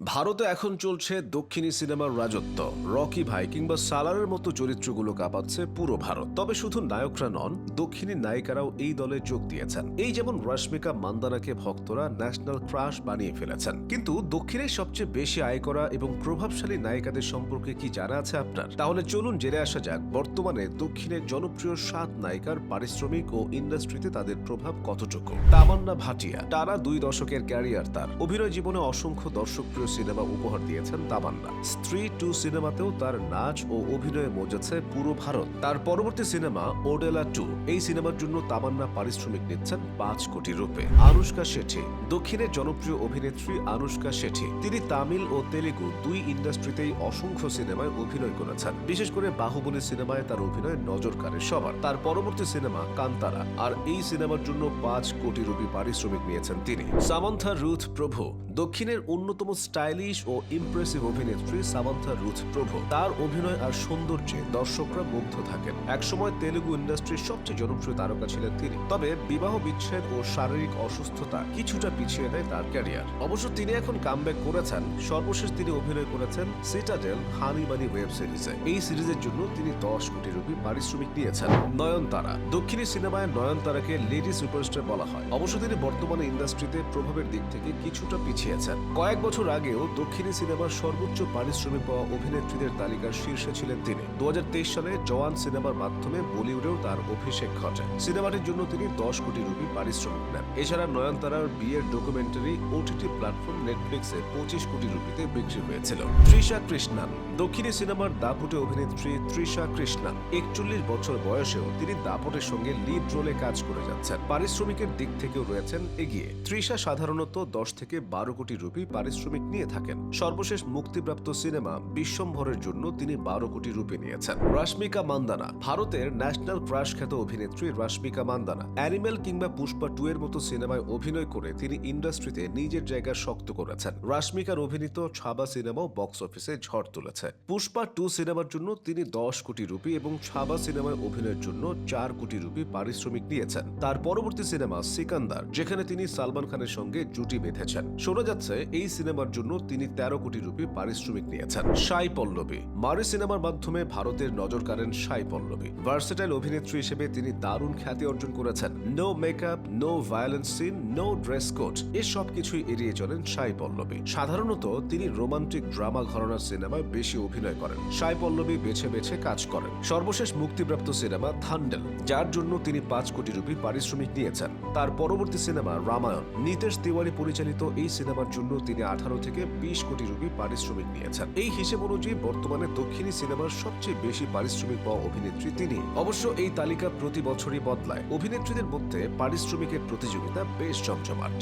ভারতে এখন চলছে দক্ষিণী সিনেমার রাজত্ব। রকি ভাই কিংবা সালারের মতো চরিত্রগুলো কাঁপাচ্ছে পুরো ভারত। তবে শুধু নায়করা নন, দক্ষিণী নায়িকারাও এই দলে যোগ দিয়েছেন। এই যেমন রশ্মিকা মান্দানাকে ভক্তরা ন্যাশনাল ক্রাশ বানিয়ে ফেলেছেন। কিন্তু দক্ষিণের সবচেয়ে বেশি আয় করা এবং প্রভাবশালী নায়িকাদের সম্পর্কে কি জানা আছে আপনার? তাহলে চলুন জেনে আসা যাক, বর্তমানে দক্ষিণের জনপ্রিয় সাত নায়িকার পারিশ্রমিক ও ইন্ডাস্ট্রিতে তাদের প্রভাব কতটুকু? তামান্না ভাটিয়া, টানা দুই দশকের ক্যারিয়ার তার। অভিনয় জীবনে অসংখ্য দর্শকপ্রিয় সিনেমা উপহার দিয়েছেন তামান্না। স্ত্রী টু সিনেমাতেও তার নাচ ও অভিনয়ে মজেছে পুরো ভারত। তার পরবর্তী সিনেমা ওডেলা টু। এই সিনেমার জন্য তামান্না পারিশ্রমিক নিচ্ছেন পাঁচ কোটি রূপে। আনুষ্কা শেঠি। দক্ষিণের জনপ্রিয় অভিনেত্রী আনুষ্কা শেঠি। তিনি তামিল ও তেলেগু দুই ইন্ডাস্ট্রিতেই অসংখ্য সিনেমায় অভিনয় করেছেন। বিশেষ করে বাহুবলী সিনেমায় তার অভিনয় নজর কাড়ে সবার। তার পরবর্তী সিনেমা কান্তারা। আর এই সিনেমার জন্য পাঁচ কোটি রুপি পারিশ্রমিক নিয়েছেন তিনি। Samantha Ruth Prabhu. দক্ষিণের অন্যতম স্টাইলিশ ও ইমপ্রেসিভ অভিনেত্রী সামান্থা রুথ প্রভু। তার অভিনয় আর সৌন্দর্যে দর্শকরা মুগ্ধ থাকেন। একসময় তেলেগু ইন্ডাস্ট্রির সবচেয়ে জনপ্রিয় তারকা ছিলেন তিনি। তবে বিবাহ বিচ্ছেদ ও শারীরিক অসুস্থতা কিছুটা পিছিয়ে দেয় তার ক্যারিয়ার। অবশ্য তিনি এখন কামব্যাক করেছেন। সর্বশেষ তিনি অভিনয় করেছেন সিটাডেল হানি মানি ওয়েব সিরিজে। এই সিরিজের জন্য তিনি দশ কোটি রুপি পারিশ্রমিক নিয়েছেন। নয়নতারা। দক্ষিণী সিনেমায় নয়নতারাকে লেডি সুপারস্টার বলা হয়। অবশ্য তিনি বর্তমানে ইন্ডাস্ট্রিতে প্রভাবের দিক থেকে কিছুটা পিছিয়েছেন কয়েক বছর আগেও দক্ষিণী সিনেমার সর্বোচ্চ পারিশ্রমিক পাওয়া অভিনেত্রীদের তালিকার শীর্ষে ছিলেন তিনি। দুহাজার তেইশ সালে জওয়ান সিনেমার মাধ্যমে বলিউডেও তার অভিষেক ঘটে। সিনেমাটির জন্য তিনি দশ কোটি রুপি পারিশ্রমিক নেন। এছাড়া নয়নতারার বিয়ের ডকুমেন্টারি ওটিটি প্ল্যাটফর্ম নেটফ্লিক্সে পঁচিশ কোটি রুপিতে বিক্রি হয়েছিল। তৃষা কৃষ্ণান, দক্ষিণী সিনেমার দাপুটে অভিনেত্রী তৃষা কৃষ্ণান। একচল্লিশ বছর বয়সেও তিনি দাপটের সঙ্গে লিড রোলে কাজ করে যাচ্ছেন। পারিশ্রমিকের দিক থেকেও রয়েছেন এগিয়ে। তৃষা সাধারণত দশ থেকে বারো কোটি রুপি পারিশ্রমিক নিয়ে থাকেন। সর্বশেষ মুক্তিপ্রাপ্ত সিনেমা বিশ্বম্ভরের জন্য তিনি বারো কোটি রুপি নিয়েছেন। রাশ্মিকা মান্দানা, ভারতের ন্যাশনাল ক্রাশ খ্যাত অভিনেত্রী রাশ্মিকা মান্দানা অ্যানিমেল কিংবা পুষ্পা টু এর মতো সিনেমায় অভিনয় করে তিনি ইন্ডাস্ট্রিতে নিজের জায়গা শক্ত করেছেন। রাশ্মিকার অভিনীত ছাবা সিনেমাও বক্স অফিসে ঝড় তুলেছে। পুষ্পা টু সিনেমার জন্য তিনি দশ কোটি রুপি এবং ছাবা সিনেমায় অভিনয়ের জন্য চার কোটি রুপি পারিশ্রমিক নিয়েছেন। তার পরবর্তী সিনেমা সিকান্দার, যেখানে তিনি সালমান খানের সঙ্গে জুটি বেঁধেছেন। শোনা যাচ্ছে, এই সিনেমার জন্য তিনি তেরো কোটি রুপি পারিশ্রমিক নিয়েছেন। সাই পল্লবী। মারি সিনেমার মাধ্যমে ভারতের নজর কাড়েন সাই পল্লবী। ভার্সেটাইল অভিনেত্রী হিসেবে তিনি দারুণ খ্যাতি অর্জন করেছেন। No makeup, no violence scene, no dress code এসব কিছুই এড়িয়ে চলেন সাই পল্লবী। সাধারণত তিনি রোমান্টিক ড্রামা ঘরানার সিনেমায় বেশি অভিনয় করেন। সাই পল্লবী বেছে বেছে কাজ করেন। সর্বশেষ মুক্তিপ্রাপ্ত সিনেমা থান্ডেল, যার জন্য তিনি পাঁচ কোটি রুপি পারিশ্রমিক নিয়েছেন। তার পরবর্তী সিনেমা রামায়ণ। নিতেশ তিওয়ারি পরিচালিত এই সিনেমার জন্য তিনি আঠারো থেকে বিশ কোটি রুপি পারিশ্রমিক নিয়েছেন। এই হিসেব অনুযায়ী বর্তমানে দক্ষিণী সিনেমার সবচেয়ে বেশি পারিশ্রমিক পাওয়া অভিনেত্রী তিনি। অবশ্য এই তালিকা প্রতি বছরই বদলায়। অভিনেত্রীদের মধ্যে পারিশ্রমিকের প্রতিযোগিতা বেশ জমজমাট।